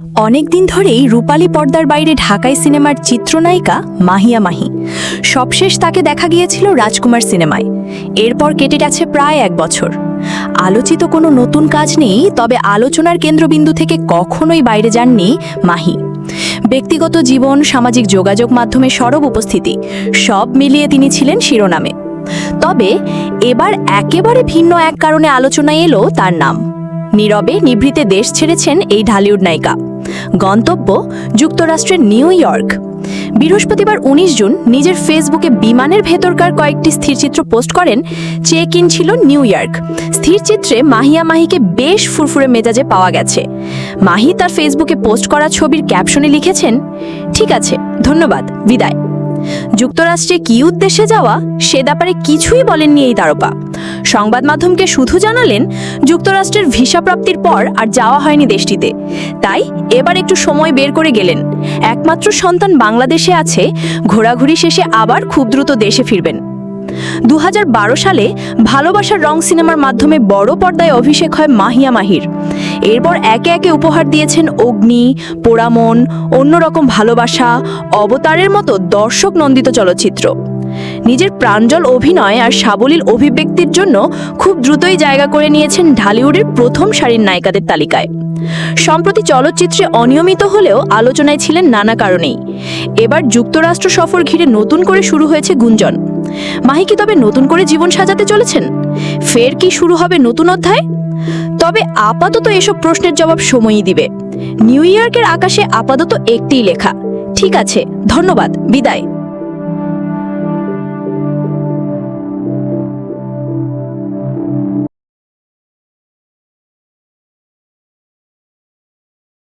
অনেক দিন ধরেই রূপালী পর্দার বাইরে ঢাকাই সিনেমার চিত্রনায়িকা মাহিয়া মাহি। সবশেষ তাকে দেখা গিয়েছিল রাজকুমার সিনেমায়। এরপর কেটে গেছে প্রায় এক বছর। আলোচিত কোনো নতুন কাজ নেই, তবে আলোচনার কেন্দ্রবিন্দু থেকে কখনোই বাইরে যাননি মাহি। ব্যক্তিগত জীবন, সামাজিক যোগাযোগ মাধ্যমে সরব উপস্থিতি, সব মিলিয়ে তিনি ছিলেন শিরোনামে। তবে এবার একেবারে ভিন্ন এক কারণে আলোচনায় এলো তার নাম। নীরবে নিভৃতে দেশ ছেড়েছেন এই ঢালিউড নায়িকা। গন্তব্য, যুক্তরাষ্ট্রের নিউ ইয়র্ক। বৃহস্পতিবার ১৯ জুন নিজের ফেসবুকে বিমানের ভেতরকার কয়েকটি স্থিরচিত্র পোস্ট করেন, চেক ইন ছিল নিউ ইয়র্ক। স্থিরচিত্রে মাহিয়া মাহিকে বেশ ফুরফুরে মেজাজে পাওয়া গেছে। মাহি তার ফেসবুকে পোস্ট করা ছবির ক্যাপশনে লিখেছেন, ঠিক আছে, ধন্যবাদ, বিদায়। যুক্তরাষ্ট্রে কি উদ্দেশ্যে যাওয়া, সে ব্যাপারে কিছুই বলেননি এই তারকা। সংবাদ মাধ্যমকে শুধু জানালেন যুক্তরাষ্ট্রের ভিসা প্রাপ্তির পর আর যাওয়া হয়নি দেশটিতে। তাই এবার একটু সময় বের করে গেলেন। একমাত্র সন্তান বাংলাদেশে আছে, ঘোরাঘুরি শেষে আবার খুব দ্রুত দেশে ফিরবেন। দু হাজার বারো সালে ভালোবাসার রং সিনেমার মাধ্যমে বড় পর্দায় অভিষেক হয় মাহিয়া মাহির। এরপর একে একে উপহার দিয়েছেন অগ্নি, পোড়ামন, অন্যরকম ভালোবাসা, অবতারের মতো দর্শক নন্দিত চলচ্চিত্র। নিজের প্রাঞ্জল অভিনয় আর সাবলীল অভিব্যক্তির জন্য খুব দ্রুতই জায়গা করে নিয়েছেন ঢালিউডের প্রথম সারির নায়িকাদের তালিকায়। সম্প্রতি চলচ্চিত্রে অনিয়মিত হলেও আলোচনায় ছিলেন নানা কারণেই। এবার যুক্তরাষ্ট্র সফর ঘিরে নতুন করে শুরু হয়েছে গুঞ্জন। মাহি কি তবে নতুন করে জীবন সাজাতে চলেছেন? ফের কি শুরু হবে নতুন অধ্যায়? তবে আপাতত এসব প্রশ্নের জবাব সময়ই দিবে। নিউ ইয়র্কের আকাশে আপাতত একটিই লেখা। ঠিক আছে, ধন্যবাদ, বিদায়।